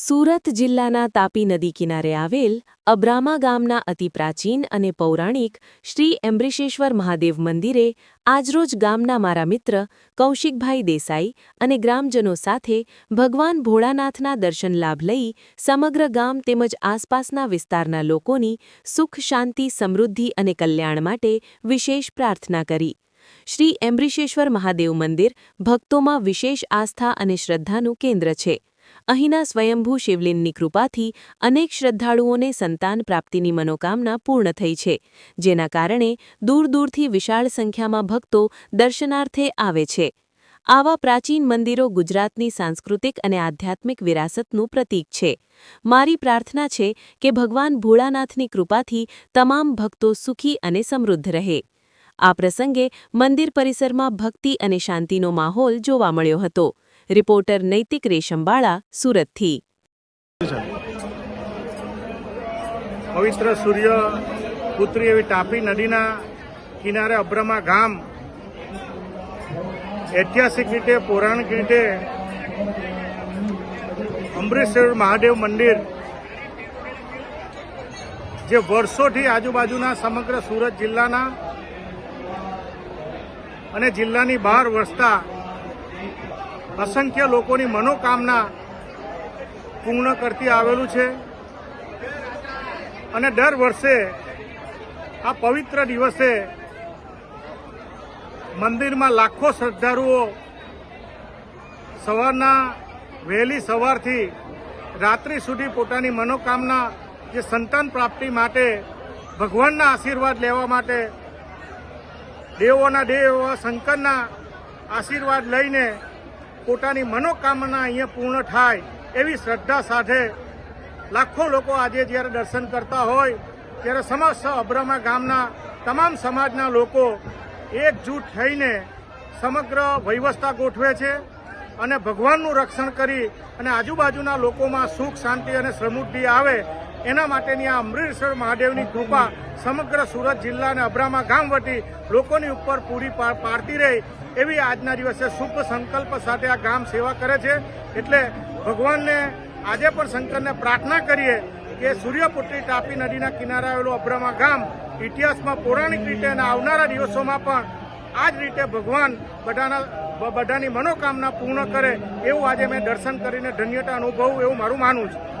સુરત જિલ્લાના તાપી નદી કિનારે આવેલ અબ્રામા ગામના અતિ પ્રાચીન અને પૌરાણિક શ્રી એમ્બ્રિશેશ્વર મહાદેવ મંદિરે આજરોજ ગામના મારા મિત્ર કૌશિકભાઈ દેસાઈ અને ગ્રામજનો સાથે ભગવાન ભોળાનાથના દર્શન લાભ લઈ સમગ્ર ગામ તેમજ આસપાસના વિસ્તારના લોકોની સુખ, શાંતિ, સમૃદ્ધિ અને કલ્યાણ માટે વિશેષ પ્રાર્થના કરી. શ્રી એમ્બ્રિશેશ્વર મહાદેવ મંદિર ભક્તોમાં વિશેષ આસ્થા અને શ્રદ્ધાનું કેન્દ્ર છે. અહીંના સ્વયંભૂ શિવલિંગની કૃપાથી અનેક શ્રદ્ધાળુઓને સંતાન પ્રાપ્તિની મનોકામના પૂર્ણ થઈ છે, જેના કારણે દૂર દૂરથી વિશાળ સંખ્યામાં ભક્તો દર્શનાર્થે આવે છે. આવા પ્રાચીન મંદિરો ગુજરાતની સાંસ્કૃતિક અને આધ્યાત્મિક વિરાસતનું પ્રતીક છે. મારી પ્રાર્થના છે કે ભગવાન ભોળાનાથની કૃપાથી તમામ ભક્તો સુખી અને સમૃદ્ધ રહે. આ પ્રસંગે મંદિર પરિસરમાં ભક્તિ અને શાંતિનો માહોલ જોવા મળ્યો હતો. રિપોર્ટર નૈતિક રેશમબાળા, સુરતથી. પવિત્ર સૂર્ય પુત્રી એવી તાપી નદીના કિનારે અબ્રમા ગામ ઐતિહાસિક રીતે, પૌરાણિક રીતે અમૃતસર મહાદેવ મંદિર જે વર્ષોથી આજુબાજુના સમગ્ર સુરત જિલ્લાના અને જિલ્લાની બહાર વસતા અસંખ્ય લોકોની મનોકામના પૂર્ણ કરતી આવેલું છે. અને દર વર્ષે આ પવિત્ર દિવસે મંદિરમાં લાખો શ્રદ્ધાળુઓ સવારના વહેલી સવારથી રાત્રિ સુધી પોતાની મનોકામના જે સંતાન પ્રાપ્તિ માટે ભગવાનના આશીર્વાદ લેવા માટે દેવોના દેવ એવા શંકરના આશીર્વાદ લઈને પોતાની મનોકામના અહીંયા પૂર્ણ થાય એવી શ્રદ્ધા સાથે લાખો લોકો આજે જ્યારે દર્શન કરતા હોય, ત્યારે સમસ્ત અબ્રમા ગામના તમામ સમાજના લોકો એકજૂટ થઈને સમગ્ર વ્યવસ્થા ગોઠવે છે. અને ભગવાનનું રક્ષણ કરી અને આજુબાજુના લોકોમાં સુખ, શાંતિ અને સમૃદ્ધિ આવે, એના માટેની આ અમૃતસર મહાદેવની કૃપા સમગ્ર સુરત જિલ્લા અને અબ્રામા ગામ વટી લોકોની ઉપર પૂરી પાડતી રહે એવી આજના દિવસે શુભ સંકલ્પ સાથે આ ગામ સેવા કરે છે. એટલે ભગવાનને આજે પણ શંકરને પ્રાર્થના કરીએ કે સૂર્યપુત્રી તાપી નદીના કિનારે આવેલું અબ્રામા ગામ ઇતિહાસમાં પૌરાણિક રીતે અને આવનારા દિવસોમાં પણ આ જ રીતે ભગવાન બધાના બધાની મનોકામના પૂર્ણ કરે એવું આજે મેં દર્શન કરીને ધન્યતા અનુભવું એવું મારું માનવું છે.